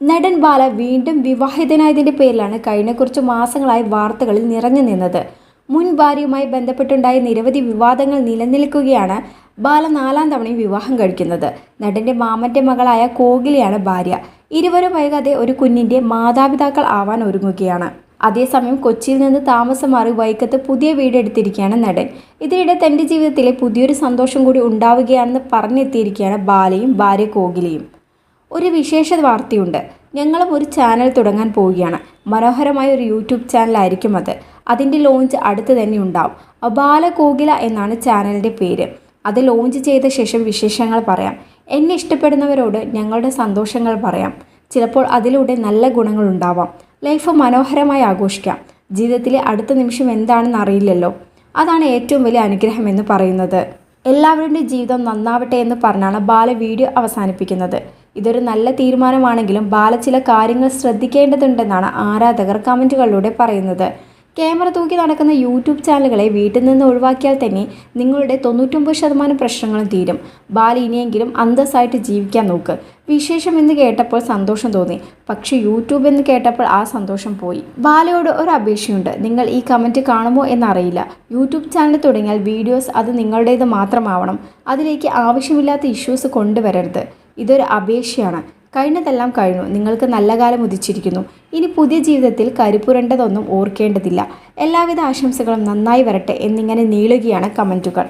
നടൻ ബാല വീണ്ടും വിവാഹിതനായതിന്റെ പേരിലാണ് കഴിഞ്ഞ കുറച്ച് മാസങ്ങളായി വാർത്തകളിൽ നിറഞ്ഞു നിന്നത്. മുൻ ഭാര്യയുമായി ബന്ധപ്പെട്ടുണ്ടായ നിരവധി വിവാദങ്ങൾ നിലനിൽക്കുകയാണ് ബാല നാലാം തവണയും വിവാഹം കഴിക്കുന്നത്. നടന്റെ മാമന്റെ മകളായ കോകിലയാണ് ഭാര്യ. ഇരുവരും വൈകാതെ ഒരു കുഞ്ഞിന്റെ മാതാപിതാക്കൾ ആവാൻ ഒരുങ്ങുകയാണ്. അതേസമയം കൊച്ചിയിൽ നിന്ന് താമസം മാറി വൈക്കത്ത് പുതിയ വീടെടുത്തിരിക്കുകയാണ് നടൻ. ഇതിനിടെ തന്റെ ജീവിതത്തിലെ പുതിയൊരു സന്തോഷം കൂടി ഉണ്ടാവുകയാണെന്ന് പറഞ്ഞെത്തിയിരിക്കുകയാണ് ബാലയും ഭാര്യ കോകിലയും. ഒരു വിശേഷ വാർത്തയുണ്ട്. ഞങ്ങളും ഒരു ചാനൽ തുടങ്ങാൻ പോവുകയാണ്. മനോഹരമായ ഒരു യൂട്യൂബ് ചാനലായിരിക്കും അത്. അതിന്റെ ലോഞ്ച് അടുത്ത് തന്നെ ഉണ്ടാവും. ബാലകോകില എന്നാണ് ചാനലിന്റെ പേര്. അത് ലോഞ്ച് ചെയ്ത ശേഷം വിശേഷങ്ങൾ പറയാം. എന്നെ ഇഷ്ടപ്പെടുന്നവരോട് ഞങ്ങളുടെ സന്തോഷങ്ങൾ പറയാം. ചിലപ്പോൾ അതിലൂടെ നല്ല ഗുണങ്ങൾ ഉണ്ടാവാം. ലൈഫ് മനോഹരമായി ആഘോഷിക്കാം. ജീവിതത്തിലെ അടുത്ത നിമിഷം എന്താണെന്ന് അറിയില്ലല്ലോ. അതാണ് ഏറ്റവും വലിയ അനുഗ്രഹം എന്ന് പറയുന്നത്. എല്ലാവരുടെയും ജീവിതം നന്നാവട്ടെ എന്ന് പറഞ്ഞാണ് ബാല വീഡിയോ അവസാനിപ്പിക്കുന്നത്. ഇതൊരു നല്ല തീരുമാനമാണെങ്കിലും ബാല ചില കാര്യങ്ങൾ ശ്രദ്ധിക്കേണ്ടതുണ്ടെന്നാണ് ആരാധകർ കമന്റുകളിലൂടെ പറയുന്നത്. ക്യാമറ തൂക്കി നടക്കുന്ന യൂട്യൂബ് ചാനലുകളെ വീട്ടിൽ നിന്ന് ഒഴിവാക്കിയാൽ തന്നെ നിങ്ങളുടെ തൊണ്ണൂറ്റൊമ്പത് ശതമാനം പ്രശ്നങ്ങളും തീരും. ബാല ഇനിയെങ്കിലും അന്തസ്സായിട്ട് ജീവിക്കാൻ നോക്ക്. വിശേഷം എന്ന് കേട്ടപ്പോൾ സന്തോഷം തോന്നി. പക്ഷേ യൂട്യൂബ് എന്ന് കേട്ടപ്പോൾ ആ സന്തോഷം പോയി. ബാലയോട് ഒരു അപേക്ഷയുണ്ട്. നിങ്ങൾ ഈ കമന്റ് കാണുമോ എന്നറിയില്ല. യൂട്യൂബ് ചാനൽ തുടങ്ങിയാൽ വീഡിയോസ് അത് നിങ്ങളുടേത് മാത്രമാവണം. അതിലേക്ക് ആവശ്യമില്ലാത്ത ഇഷ്യൂസ് കൊണ്ടുവരരുത്. ഇതൊരു അപേക്ഷയാണ്. കഴിഞ്ഞതെല്ലാം കഴിഞ്ഞു. നിങ്ങൾക്ക് നല്ല കാലം ഉദിച്ചിരിക്കുന്നു. ഇനി പുതിയ ജീവിതത്തിൽ കരുപ്പുരണ്ടതൊന്നും ഓർക്കേണ്ടതില്ല. എല്ലാവിധ ആശംസകളും നന്നായി വരട്ടെ എന്നിങ്ങനെ നീളുകയാണ് കമന്റുകൾ